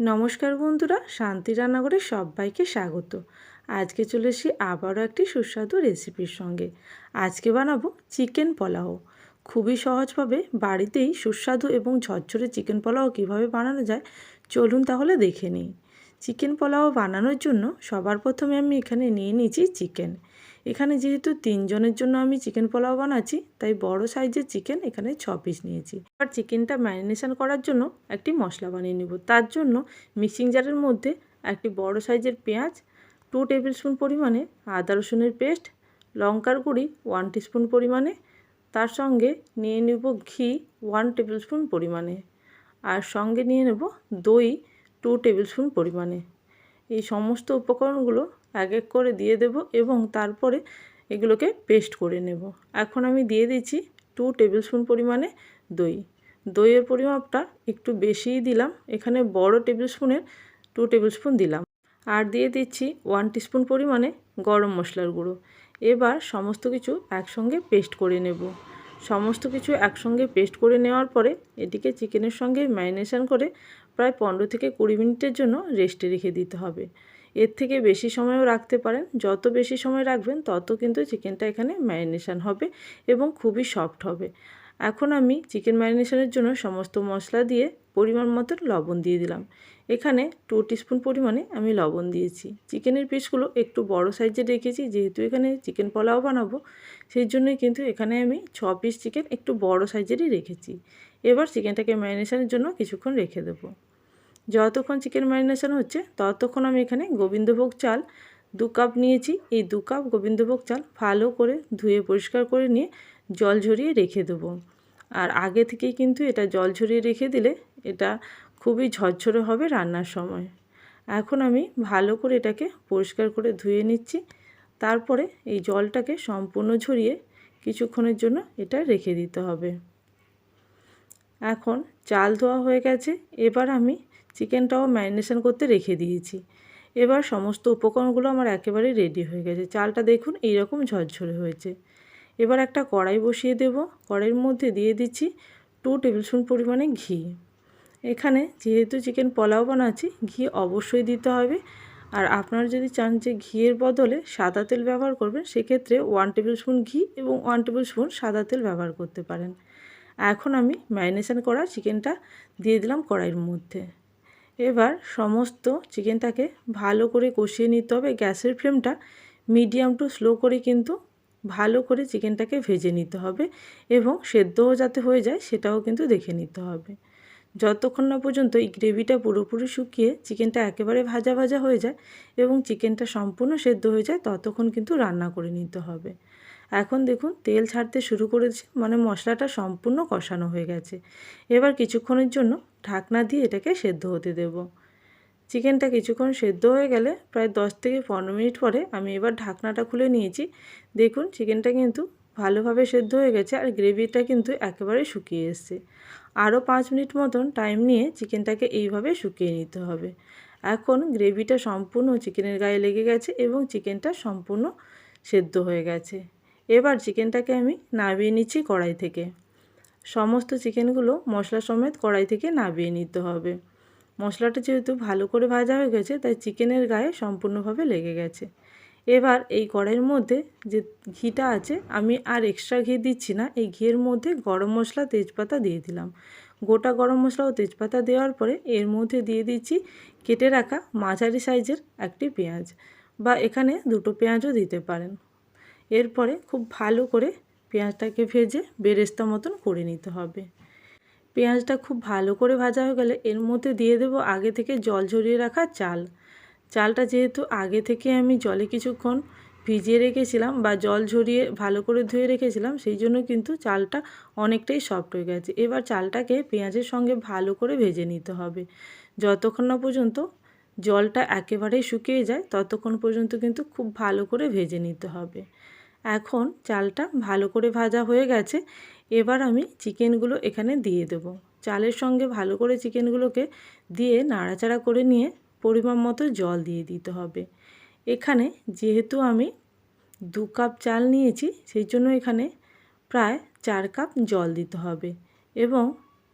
নমস্কার বন্ধুরা, শান্তি রান্নাঘরে সবাইকে স্বাগত। আজকে চলে এসেছি আবারও একটি সুস্বাদু রেসিপির সঙ্গে। আজকে বানাবো চিকেন পোলাও। খুবই সহজভাবে বাড়িতেই সুস্বাদু এবং ঝরঝরে চিকেন পোলাও কীভাবে বানানো যায়, চলুন তাহলে দেখে নিই। চিকেন পোলাও বানানোর জন্য সবার প্রথমে আমি এখানে নিয়ে নিয়েছি চিকেন। এখানে যেহেতু তিনজনের জন্য আমি চিকেন পোলাও বানাচ্ছি, তাই বড় সাইজের চিকেন এখানে ছ পিস নিয়েছি। এবার চিকেনটা ম্যারিনেশন করার জন্য একটি মশলা বানিয়ে নেব। তার জন্য মিক্সিং জারের মধ্যে একটি বড় সাইজের পেঁয়াজ, টু টেবিল স্পুন পরিমাণে আদা রসুনের পেস্ট, লঙ্কার গুঁড়ি ওয়ান টিস্পুন পরিমাণে, তার সঙ্গে নিয়ে নেব ঘি ওয়ান টেবিল স্পুন পরিমাণে, আর সঙ্গে নিয়ে নেব দই টু টেবিল স্পুন পরিমাণে। এই সমস্ত উপকরণগুলো এক এক করে দিয়ে দেব এবং তারপরে এগুলোকে পেস্ট করে নেব। এখন আমি দিয়ে দিচ্ছি টু টেবিল স্পুন পরিমাণে দই। দইয়ের পরিমাপটা একটু বেশিই দিলাম। এখানে বড় টেবিল স্পুনের টু টেবিল স্পুন দিলাম। আর দিয়ে দিচ্ছি ওয়ান টিস্পুন পরিমাণে গরম মশলার গুঁড়ো। এবার সমস্ত কিছু একসঙ্গে পেস্ট করে নেব। সমস্ত কিছু একসঙ্গে পেস্ট করে নেওয়ার পরে এটিকে চিকেনের সঙ্গে ম্যারিনেশন করে প্রায় পনেরো থেকে কুড়ি মিনিটের জন্য রেস্টে রেখে দিতে হবে। এর থেকে বেশি সময়ও রাখতে পারেন। যত বেশি সময় রাখবেন, তত কিন্তু চিকেনটা এখানে ম্যারিনেশান হবে এবং খুবই সফট হবে। এখন আমি চিকেন ম্যারিনেশনের জন্য সমস্ত মশলা দিয়ে পরিমাণ মতো লবণ দিয়ে দিলাম। এখানে টু টিস্পুন পরিমাণে আমি লবণ দিয়েছি। চিকেনের পিসগুলো একটু বড় সাইজে রেখেছি, যেহেতু এখানে চিকেন পোলাও বানাবো, সেই জন্যই কিন্তু এখানে আমি ছ পিস চিকেন একটু বড় সাইজেরই রেখেছি। এবার চিকেনটাকে ম্যারিনেশনের জন্য কিছুক্ষণ রেখে দেবো। যতক্ষণ চিকেন ম্যারিনেশন হচ্ছে, ততক্ষণ আমি এখানে গোবিন্দভোগ চাল দু কাপ নিয়েছি। এই দু কাপ গোবিন্দভোগ চাল ভালো করে ধুয়ে পরিষ্কার করে নিয়ে জল ঝরিয়ে রেখে দেবো। আর আগে থেকেই কিন্তু এটা জল ঝরিয়ে রেখে দিলে এটা খুবই ঝরঝরে হবে রান্নার সময়। এখন আমি ভালো করে এটাকে পরিষ্কার করে ধুয়ে নিচ্ছি। তারপরে এই জলটাকে সম্পূর্ণ ঝরিয়ে কিছুক্ষণের জন্য এটা রেখে দিতে হবে। এখন চাল ধোয়া হয়ে গেছে, এবার আমি চিকেনটাও ম্যারিনেশন করতে রেখে দিয়েছি। এবার সমস্ত উপকরণগুলো আমার একেবারে রেডি হয়ে গেছে। চালটা দেখুন এইরকম ঝরঝরে হয়েছে। এবার একটা কড়াই বসিয়ে দেব। কড়াইয়ের মধ্যে দিয়ে দিচ্ছি টু টেবিল স্পুন পরিমাণে ঘি। এখানে যেহেতু চিকেন পোলাও বানাচ্ছি, ঘি অবশ্যই দিতে হবে। আর আপনারা যদি চান যে ঘিয়ের বদলে সাদা তেল ব্যবহার করবেন, সেক্ষেত্রে ওয়ান টেবিল স্পুন ঘি এবং ওয়ান টেবিল স্পুন সাদা তেল ব্যবহার করতে পারেন। এখন আমি ম্যারিনেশন করা চিকেনটা দিয়ে দিলাম কড়াইয়ের মধ্যে। এবার সমস্ত চিকেনটাকে ভালো করে কষিয়ে নিতে হবে। গ্যাসের ফ্লেমটা মিডিয়াম টু স্লো করে কিন্তু ভালো করে চিকেনটাকে ভেজে নিতে হবে এবং সেদ্ধও যাতে হয়ে যায় সেটাও কিন্তু দেখে নিতে হবে। যতক্ষণ না পর্যন্ত এই গ্রেভিটা পুরোপুরি শুকিয়ে চিকেনটা একেবারে ভাজা ভাজা হয়ে যায় এবং চিকেনটা সম্পূর্ণ সেদ্ধ হয়ে যায়, ততক্ষণ কিন্তু রান্না করে নিতে হবে। এখন দেখুন, তেল ছাড়তে শুরু করেছে মানে মশলাটা সম্পূর্ণ কষানো হয়ে গেছে। এবার কিছুক্ষণের জন্য ঢাকনা দিয়ে এটাকে সেদ্ধ হতে দেব। চিকেনটা কিছুক্ষণ সেদ্ধ হয়ে গেলে প্রায় দশ থেকে পনেরো মিনিট পরে আমি এবার ঢাকনাটা খুলে নিয়েছি। দেখুন, চিকেনটা কিন্তু ভালোভাবে সেদ্ধ হয়ে গেছে আর গ্রেভিটা কিন্তু একেবারে শুকিয়ে এসছে। আরও পাঁচ মিনিট মতন টাইম নিয়ে চিকেনটাকে এইভাবে শুকিয়ে নিতে হবে। এখন গ্রেভিটা সম্পূর্ণ চিকেনের গায়ে লেগে গেছে এবং চিকেনটা সম্পূর্ণ সেদ্ধ হয়ে গেছে। এবার চিকেনটাকে আমি নামিয়ে নিচ্ছি কড়াই থেকে। সমস্ত চিকেনগুলো মশলা সমেত কড়াই থেকে নামিয়ে নিতে হবে। মশলাটা যেহেতু ভালো করে ভাজা হয়ে গেছে, তাই চিকেনের গায়ে সম্পূর্ণভাবে লেগে গেছে। এবার এই কড়াইয়ের মধ্যে যে ঘিটা আছে, আমি আর এক্সট্রা ঘি দিচ্ছি না। এই ঘিয়ের মধ্যে গরম মশলা, তেজপাতা দিয়ে দিলাম। গোটা গরম মশলা ও তেজপাতা দেওয়ার পরে এর মধ্যে দিয়ে দিচ্ছি কেটে রাখা মাঝারি সাইজের একটি পেঁয়াজ। বা এখানে দুটো পেঁয়াজও দিতে পারেন। এরপরে খুব ভালো করে পেঁয়াজটাকে ভেজে বেরেস্তা মতন করে নিতে হবে। পেঁয়াজটা খুব ভালো করে ভাজা হয়ে গেলে এর মধ্যে দিয়ে দেবো আগে থেকে জল ঝরিয়ে রাখা চাল। চালটা যেহেতু আগে থেকে আমি জলে কিছুক্ষণ ভিজিয়ে রেখেছিলাম বা জল ঝরিয়ে ভালো করে ধুয়ে রেখেছিলাম, সেই জন্য কিন্তু চালটা অনেকটাই সফট হয়ে গেছে। এবার চালটাকে পেঁয়াজের সঙ্গে ভালো করে ভেজে নিতে হবে। যতক্ষণ না পর্যন্ত জলটা একেবারেই শুকিয়ে যায়, ততক্ষণ পর্যন্ত কিন্তু খুব ভালো করে ভেজে নিতে হবে। এখন চালটা ভালো করে ভাজা হয়ে গেছে, এবার আমি চিকেনগুলো এখানে দিয়ে দেব। চালের সঙ্গে ভালো করে চিকেনগুলোকে দিয়ে নাড়াচাড়া করে নিয়ে পরিমাণ মতো জল দিয়ে দিতে হবে। এখানে যেহেতু আমি দু কাপ চাল নিয়েছি, সেই জন্য এখানে প্রায় চার কাপ জল দিতে হবে এবং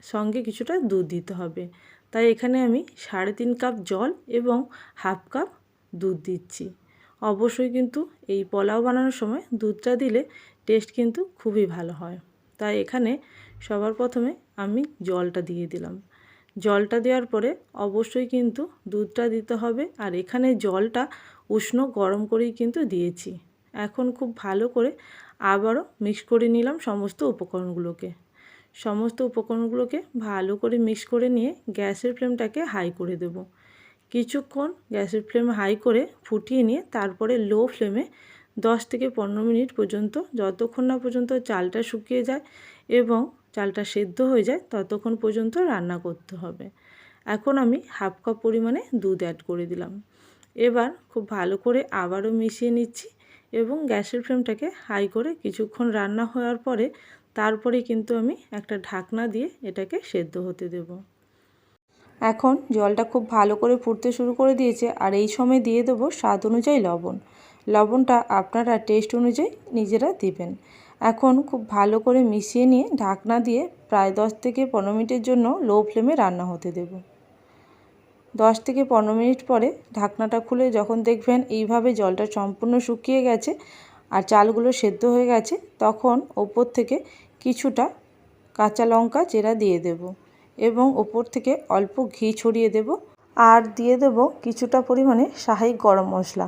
সঙ্গে কিছুটা দুধ দিতে হবে। তাই এখানে আমি সাড়ে তিন কাপ জল এবং হাফ কাপ দুধ দিচ্ছি। অবশ্যই কিন্তু এই পোলাও বানানোর সময় দুধটা দিলে টেস্ট কিন্তু খুবই ভালো হয়। তাই এখানে সবার প্রথমে আমি জলটা দিয়ে দিলাম। জলটা দেওয়ার পরে অবশ্যই কিন্তু দুধটা দিতে হবে আর এখানে জলটা উষ্ণ গরম করেই কিন্তু দিয়েছি। এখন খুব ভালো করে আবারও মিক্স করে নিলাম সমস্ত উপকরণগুলোকে। সমস্ত উপকরণগুলোকে ভালো করে মিক্স করে নিয়ে গ্যাসের ফ্লেমটাকে হাই করে দেব। কিছুক্ষণ গ্যাসের ফ্লেম হাই করে ফুটিয়ে নিয়ে তারপরে লো ফ্লেমে দশ থেকে পনেরো মিনিট পর্যন্ত, যতক্ষণ না পর্যন্ত চালটা শুকিয়ে যায় এবং চালটা সেদ্ধ হয়ে যায়, ততক্ষণ পর্যন্ত রান্না করতে হবে। এখন আমি হাফ কাপ পরিমাণে দুধ অ্যাড করে দিলাম। এবার খুব ভালো করে আবারও মিশিয়ে নিচ্ছি এবং গ্যাসের ফ্লেমটাকে হাই করে কিছুক্ষণ রান্না হওয়ার পরে, তারপরে কিন্তু আমি একটা ঢাকনা দিয়ে এটাকে সেদ্ধ হতে দেব। এখন জলটা খুব ভালো করে ফুটতে শুরু করে দিয়েছে আর এই সময় দিয়ে দেবো স্বাদ অনুযায়ী লবণ। লবণটা আপনারা টেস্ট অনুযায়ী নিজেরা দিবেন। এখন খুব ভালো করে মিশিয়ে নিয়ে ঢাকনা দিয়ে প্রায় দশ থেকে পনেরো মিনিটের জন্য লো ফ্লেমে রান্না হতে দেব। দশ থেকে পনেরো মিনিট পরে ঢাকনাটা খুলে যখন দেখবেন এইভাবে জলটা সম্পূর্ণ শুকিয়ে গেছে আর চালগুলো সেদ্ধ হয়ে গেছে, তখন ওপর থেকে কিছুটা কাঁচা লঙ্কা চেরা দিয়ে দেব। এবং ওপর থেকে অল্প ঘি ছড়িয়ে দেব আর দিয়ে দেব কিছুটা পরিমাণে শাহি গরম মশলা।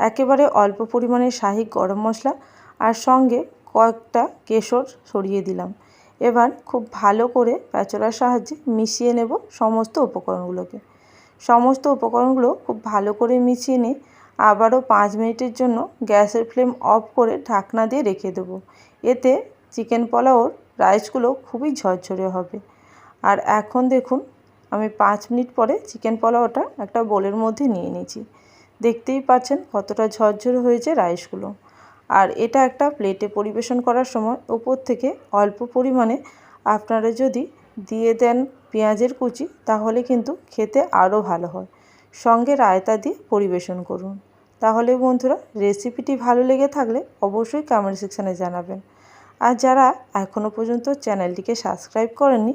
একেবারে অল্প পরিমাণে শাহি গরম মশলা আর সঙ্গে কয়েকটা কেশর সরিয়ে দিলাম। এবার খুব ভালো করে প্যাচলার সাহায্যে মিশিয়ে নেব সমস্ত উপকরণগুলোকে। সমস্ত উপকরণগুলো খুব ভালো করে মিশিয়ে নিয়ে আবারও পাঁচ মিনিটের জন্য গ্যাসের ফ্লেম অফ করে ঢাকনা দিয়ে রেখে দেবো। এতে চিকেন পোলাওর রাইসগুলো খুবই ঝরঝরে হবে। আর এখন দেখুন, আমি পাঁচ মিনিট পরে চিকেন পোলাওটা একটা বোলের মধ্যে নিয়ে নিয়েছি। দেখতেই পাচ্ছেন কতটা ঝরঝরে হয়েছে রাইসগুলো। আর এটা একটা প্লেটে পরিবেশন করার সময় ওপর থেকে অল্প পরিমাণে আপনারা যদি দিয়ে দেন পেঁয়াজের কুচি, তাহলে কিন্তু খেতে আরও ভালো হয়। সঙ্গে রায়তা দিয়ে পরিবেশন করুন। তাহলে বন্ধুরা, রেসিপিটি ভালো লেগে থাকলে অবশ্যই কমেন্ট সেকশানে জানাবেন। আর যারা এখনও পর্যন্ত চ্যানেলটিকে সাবস্ক্রাইব করেননি